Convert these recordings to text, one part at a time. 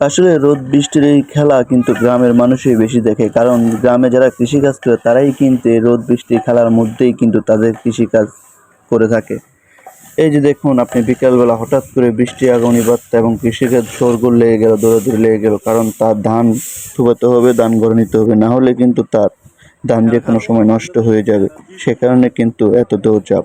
আসলে রোদ, বৃষ্টির এই খেলা কিন্তু গ্রামের মানুষই বেশি দেখে, কারণ গ্রামে যারা কৃষিকাজ করে, তারাই কিন্তু রোদ বৃষ্টির খেলার মধ্যেই কিন্তু তাদের কৃষিকাজ করে থাকে। এই যে দেখুন, আপনি বিকালবেলা হঠাৎ করে বৃষ্টি, আগুনি বার্তা এবং কৃষিকাজ শোরগোল লেগে গেল দৌড়াদৌড়ি লেগে গেল, কারণ তার ধান থুবাতে হবে, ধান গড়ে নিতে হবে, না হলে কিন্তু তার ধান যে কোনো সময় নষ্ট হয়ে যাবে। সে কারণে কিন্তু এত দৌড়চাপ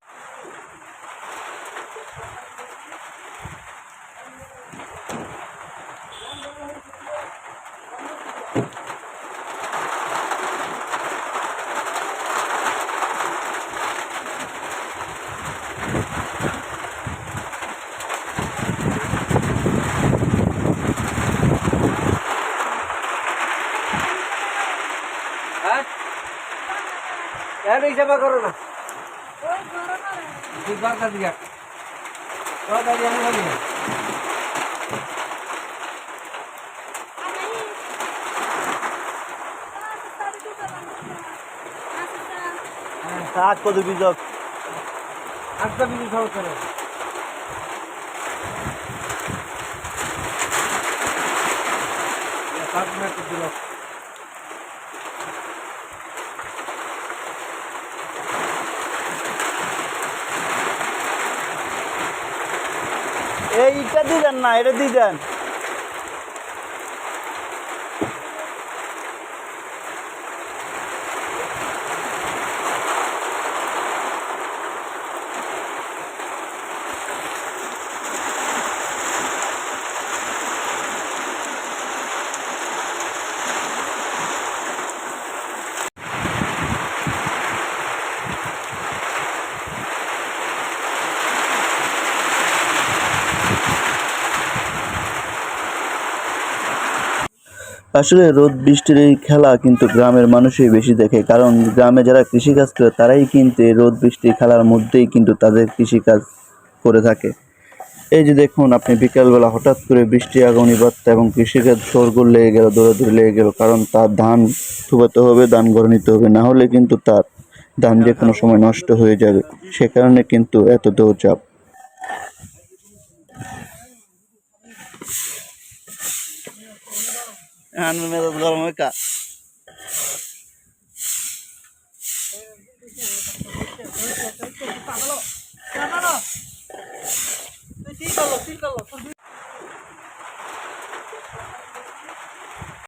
কেন হিসাবে করো না। তুই বার্তা দিয়া। তাড়াতাড়ি আমি ভাবি না। শাক কত বীজক আটটা বিজি খাও করে। সাত মিনিট দিল এইটা দিয়ে দেন না এটা দিয়ে দেন আসলে রোদ, বৃষ্টির এই খেলা কিন্তু গ্রামের মানুষই বেশি দেখে। কারণ গ্রামে যারা কৃষিকাজ করে, তারাই কিন্তু রোদ বৃষ্টির খেলার মধ্যেই কিন্তু তাদের কৃষিকাজ করে থাকে। এই যে দেখুন, আপনি বিকালবেলা হঠাৎ করে বৃষ্টি, আগুনি বার্তা এবং কৃষিকাজ শোরগোল লেগে গেল, দৌড়াদৌড়ি লেগে গেল। কারণ তার ধান থুবাতে হবে, ধান ঘরে নিতে হবে। না হলে কিন্তু তার ধান যে কোনো সময় নষ্ট হয়ে যাবে। সে কারণে কিন্তু এত দৌড়চাপ মেজাজ গরম হয় কা তুই ঠিক করলো ঠিক করলো